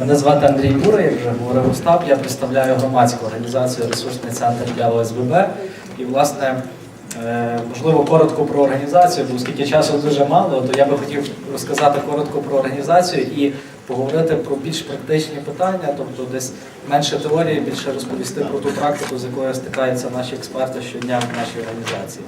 Мене звати Андрій Бура, як вже говорив Остап. Я представляю громадську організацію Ресурсний центр для ОСББ. І, власне, е, можливо, коротко про організацію, бо оскільки часу дуже мало, то я би хотів розказати коротко про організацію і поговорити про більш практичні питання, тобто десь менше теорії, більше розповісти про ту практику, з якою стикаються наші експерти щодня в нашій організації.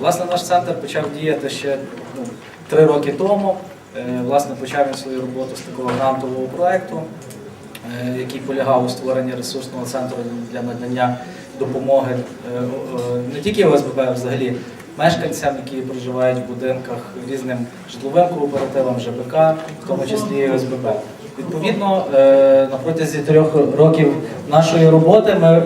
Власне, наш центр почав діяти ще ну, три роки тому. Е, Власне, почав він свою роботу з такого грантового проекту, е, який полягав у створенні ресурсного центру для надання допомоги е, не тільки ОСББ, а взагалі мешканцям, які проживають в будинках, різним житловим кооперативам, ЖБК, в тому числі і ОСББ. Відповідно, на протязі трьох років нашої роботи ми.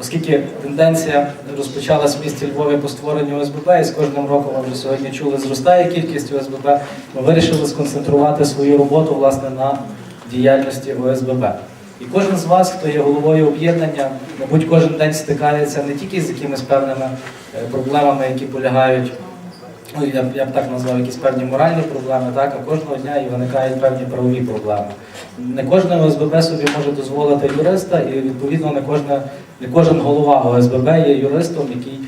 Оскільки тенденція розпочалась в місті Львові по створенню ОСББ, і з кожним роком ми вже сьогодні чули, зростає кількість ОСББ, ми вирішили сконцентрувати свою роботу власне на діяльності ОСББ. І кожен з вас, хто є головою об'єднання, мабуть, кожен день стикається не тільки з якимись певними е, проблемами, які полягають, ну я я б так назвав, якісь певні моральні проблеми, так, а кожного дня і виникають певні правові проблеми. Не кожне ОСББ собі може дозволити юриста, і відповідно не кожне, не кожен голова ОСББ є юристом, який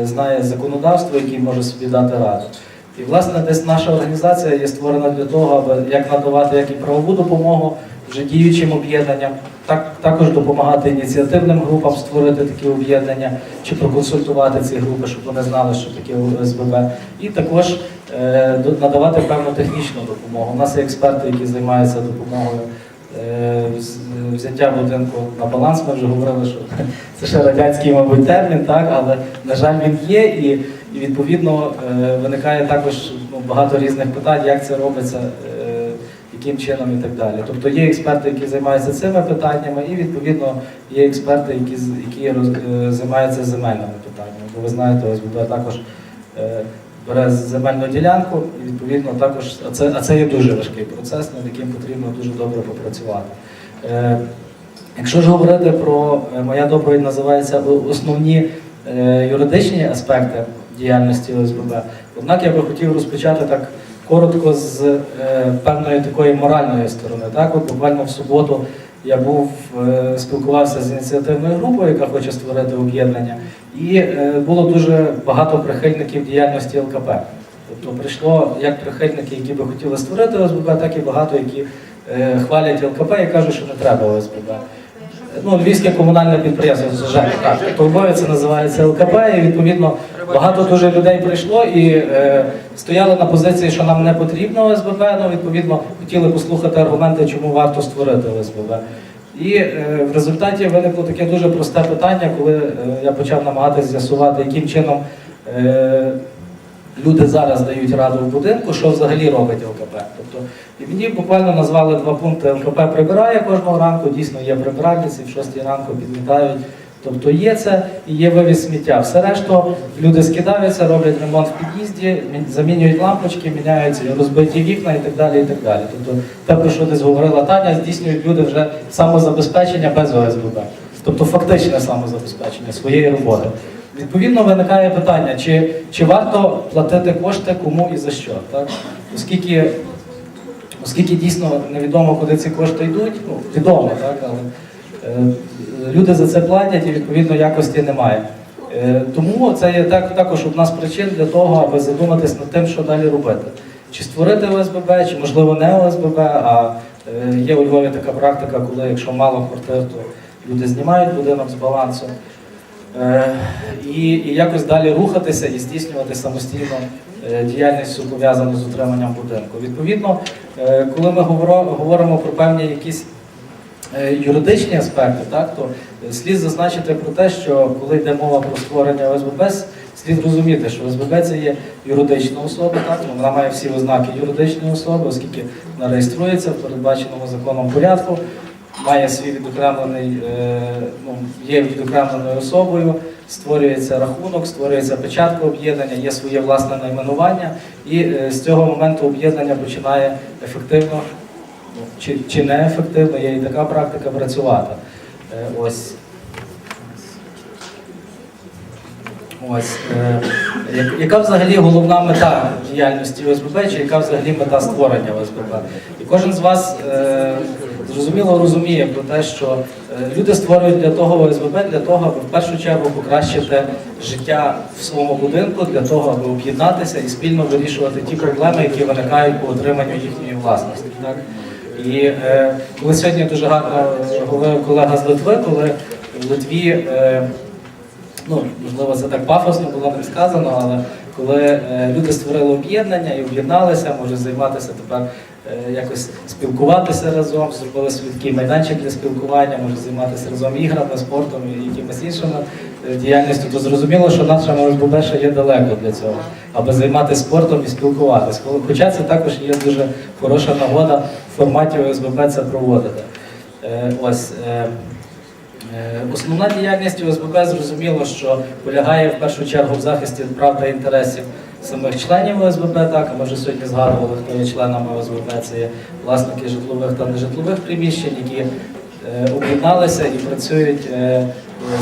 е, знає законодавство, який може собі дати раду. І власне десь наша організація є створена для того, аби як надавати як і правову допомогу вже діючим об'єднанням, так також допомагати ініціативним групам створити такі об'єднання чи проконсультувати ці групи, щоб вони знали, що таке ОСББ, і також е, надавати певну технічну допомогу. У нас є експерти, які займаються допомогою. Е, Взяття будинку на баланс, ми вже говорили, що це ще радянський, мабуть, термін, так, але на жаль, він є, і, і відповідно е, виникає також ну, багато різних питань, як це робиться, е, яким чином і так далі. Тобто є експерти, які займаються цими питаннями, і відповідно є експерти, які, які займаються земельними питаннями. Бо ви знаєте, ОСББ також е, бере земельну ділянку, і відповідно також, а це, а це є дуже важкий процес, над яким потрібно дуже добре попрацювати. Е, Якщо ж говорити про е, моя доповідь називається «О- основні е, юридичні аспекти діяльності ОСББ, однак я би хотів розпочати так коротко з е, певної такої моральної сторони. Так, от буквально в суботу я був е, спілкувався з ініціативною групою, яка хоче створити об'єднання, і е, було дуже багато прихильників діяльності ЛКП. Тобто прийшло як прихильники, які би хотіли створити ОСББ, так і багато які е, хвалять ЛКП і кажуть, що не треба ОСББ. Ну, Львівське комунальне підприємство ЖЕК, так. Тобто це називається ЛКП, і відповідно багато дуже людей прийшло і е, стояли на позиції, що нам не потрібно ОСББ, ну відповідно хотіли послухати аргументи, чому варто створити ОСББ. І е, в результаті виникло таке дуже просте питання, коли е, я почав намагатися з'ясувати, яким чином е, люди зараз дають раду в будинку, що взагалі робить ЛКП. Тобто, і мені буквально назвали два пункти. ЛКП прибирає кожного ранку, дійсно є прибиральниці, в 6 ранку підмітають. Тобто є це і є вивіз сміття. Все решту люди скидаються, роблять ремонт в під'їзді, замінюють лампочки, міняють розбиті вікна і так далі. і так далі. Тобто те, про що десь говорила Таня, здійснюють люди вже самозабезпечення без ОСББ. Тобто фактичне самозабезпечення своєї роботи. Відповідно, виникає питання, чи, чи варто платити кошти кому і за що. Так? Оскільки, оскільки дійсно невідомо, куди ці кошти йдуть, ну, відомо, так? але люди за це платять і відповідно якості немає. Е, тому це є так, також одна з причин для того, аби задуматись над тим, що далі робити. Чи створити ОСББ, чи можливо не ОСББ, а е, є у Львові така практика, коли якщо мало квартир, то люди знімають будинок з балансу. Е, і, і якось далі рухатися і здійснювати самостійно е, діяльність пов'язану з утриманням будинку. Відповідно, е, коли ми говоримо про певні якісь е, юридичні аспекти, так, то е, слід зазначити про те, що коли йде мова про створення ОСББ, слід розуміти, що ОСББ це є юридична особа, так, ну, вона має всі ознаки юридичної особи, оскільки вона реєструється в передбаченому законом порядку, має свій відокремлений, е, ну, є відокремленою особою, створюється рахунок, створюється печатка об'єднання, є своє власне найменування, і е, з цього моменту об'єднання починає ефективно чи, чи не ефективно, є і така практика працювати. Е, Ось. Ось. Е, Яка взагалі головна мета діяльності ОСББ, чи яка взагалі мета створення ОСББ? І кожен з вас е, зрозуміло розуміє про те, що е, люди створюють для того ОСББ, для того, аби в першу чергу покращити життя в своєму будинку, для того, аби об'єднатися і спільно вирішувати ті проблеми, які виникають по отриманню їхньої власності. Так? І е, коли сьогодні дуже гарно е, говорив колега з Литви, коли в Литві. Е, ну, можливо, це так пафосно було не сказано, але коли е, люди створили об'єднання і об'єдналися, можуть займатися тепер якось спілкуватися разом, зробили свій такий майданчик для спілкування, можуть займатися разом іграми, спортом і якимись іншими е, діяльністю, то зрозуміло, що наша ОСББ є далеко для цього, аби займатися спортом і спілкуватися. Хоча це також є дуже хороша нагода в форматі ОСББ це проводити. Е, Ось. е, Е, Основна діяльність ОСББ зрозуміло, що полягає в першу чергу в захисті прав та інтересів самих членів ОСББ. Так, а ми вже сьогодні згадували, хто є членами ОСББ. Це є власники житлових та нежитлових приміщень, які е, об'єдналися і працюють е,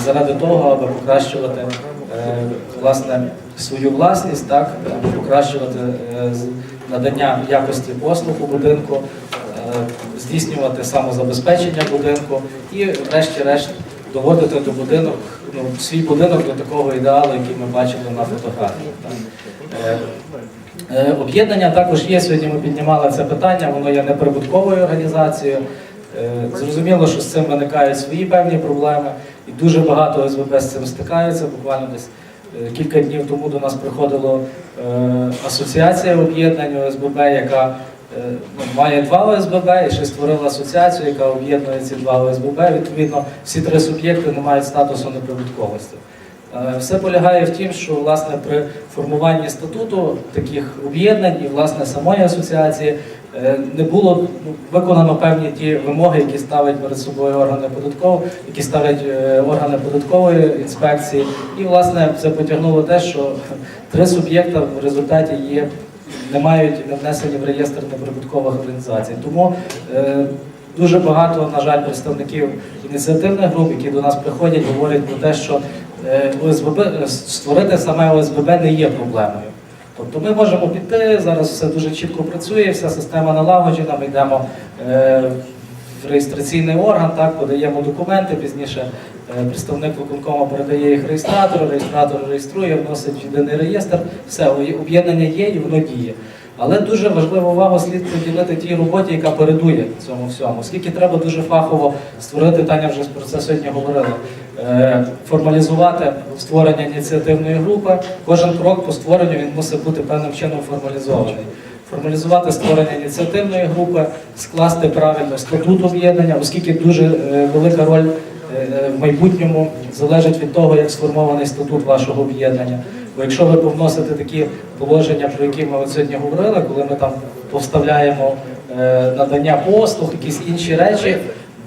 заради того, аби покращувати е, власне свою власність, так, е, покращувати надання якості послуг у будинку. Здійснювати самозабезпечення будинку і, врешті-решт, доводити до будинок, ну, свій будинок до такого ідеалу, який ми бачили на фотографії. Е, Е, Об'єднання також є. Сьогодні ми піднімали це питання, воно є неприбутковою організацією. Е, Зрозуміло, що з цим виникають свої певні проблеми, і дуже багато ОСББ з цим стикаються. Буквально десь кілька днів тому до нас приходила асоціація об'єднань ОСББ, яка має два ОСББ і ще створила асоціацію, яка об'єднує ці два ОСББ. Відповідно, всі три суб'єкти не мають статусу неприбутковості. Е, Все полягає в тім, що власне при формуванні статуту таких об'єднань і власне самої асоціації е, не було ну, виконано певні ті вимоги, які ставить перед собою органи податкові, які ставлять е, органи податкової інспекції. І власне це потягнуло те, що три суб'єкта в результаті є. Не мають не внесені в реєстр неприбуткових організацій. Тому е, дуже багато, на жаль, представників ініціативних груп, які до нас приходять, говорять про те, що е, ОСББ створити саме ОСББ не є проблемою. Тобто ми можемо піти, зараз все дуже чітко працює, вся система налагоджена, ми йдемо е, в реєстраційний орган, так, подаємо документи, пізніше е, представник виконкому передає їх реєстратору, реєстратор реєструє, вносить в єдиний реєстр, все, об'єднання є і воно діє. Але дуже важливу увагу слід приділити тій роботі, яка передує цьому всьому. Оскільки треба дуже фахово створити, Таня вже про це сьогодні говорила, е, формалізувати створення ініціативної групи. Кожен крок по створенню він мусить бути певним чином формалізований. Формалізувати створення ініціативної групи, скласти правильно статут об'єднання, оскільки дуже е, велика роль е, в майбутньому залежить від того, як сформований статут вашого об'єднання. Бо якщо ви повносите такі положення, про які ми от сьогодні говорили, коли ми там повставляємо е, надання послуг, якісь інші речі,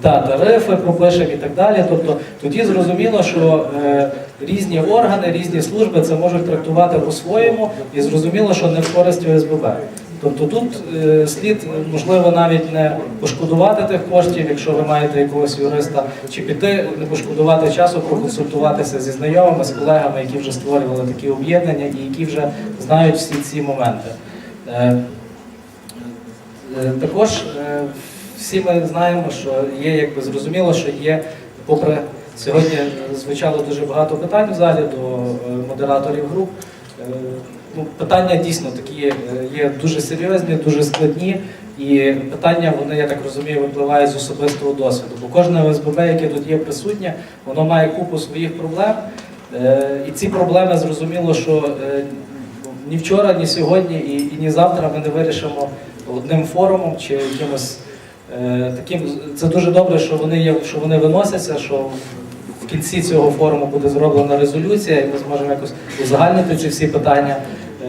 та тарифи пропишемо і так далі. Тобто тоді зрозуміло, що е, різні органи, різні служби це можуть трактувати по-своєму, і зрозуміло, що не в користь ОСББ. Тобто тут е, слід, можливо, навіть не пошкодувати тих коштів, якщо ви маєте якогось юриста, чи піти, не пошкодувати часу, проконсультуватися зі знайомими, з колегами, які вже створювали такі об'єднання і які вже знають всі ці моменти. Е, Е, Також е, всі ми знаємо, що є, якби зрозуміло, що є, попри сьогодні звучало дуже багато питань в залі до е, модераторів груп. Е, Ну, питання дійсно такі є дуже серйозні, дуже складні, і питання вони, я так розумію, випливають з особистого досвіду. Бо кожне ОСББ, яке тут є присутнє, воно має купу своїх проблем. Е, І ці проблеми зрозуміло, що е, ні вчора, ні сьогодні, і, і ні завтра ми не вирішимо одним форумом чи якимось е, таким. Це дуже добре, що вони є, що вони виносяться, що в кінці цього форуму буде зроблена резолюція, і ми зможемо якось узагальнити ці всі питання.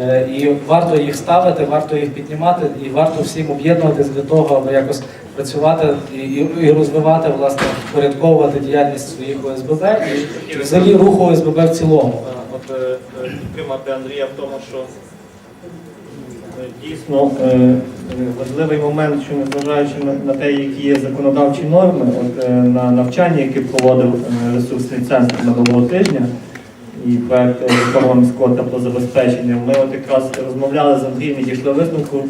Е, І варто їх ставити, варто їх піднімати, і варто всім об'єднуватись для того, аби якось працювати і, і, розвивати, власне, впорядковувати діяльність своїх ОСББ і, взагалі руху ОСББ в цілому. От е, е, підтримати Андрія в тому, що дійсно е, е, важливий момент, що незважаючи на, те, які є законодавчі норми, от е, на навчанні, яке проводив ресурсний центр минулого тижня, і проект реформи міського теплозабезпечення. Ми от якраз розмовляли з Андрієм і дійшли висновку,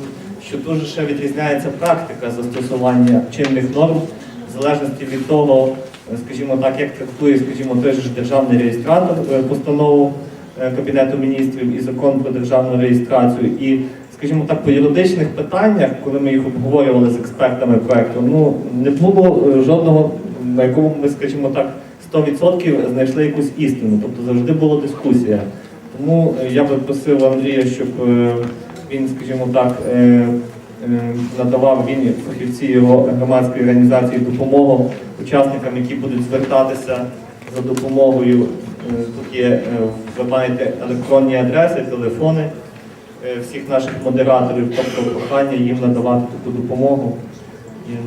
що дуже ще відрізняється практика застосування чинних норм в залежності від того, скажімо так, як трактує, скажімо, той же державний реєстратор постанову Кабінету міністрів і закон про державну реєстрацію. І, скажімо так, по юридичних питаннях, коли ми їх обговорювали з експертами проекту, ну не було е, жодного, на якому ми, скажімо так, 100% знайшли якусь істину. Тобто завжди була дискусія. Тому е, я би просив Андрія, щоб е, він, скажімо так, надавав він фахівці його громадської організації допомогу учасникам, які будуть звертатися за допомогою. Тут є, ви маєте електронні адреси, телефони всіх наших модераторів, тобто прохання їм надавати таку допомогу.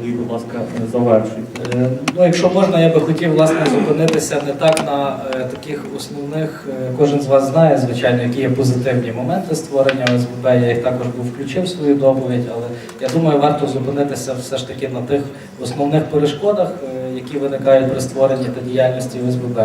І будь ласка, завершуйте. Е, Ну, якщо можна, я би хотів власне зупинитися не так на е, таких основних, е, кожен з вас знає, звичайно, які є позитивні моменти створення ОСББ. Я їх також був включив в свою доповідь, але я думаю, варто зупинитися все ж таки на тих основних перешкодах, е, які виникають при створенні та діяльності ОСББ.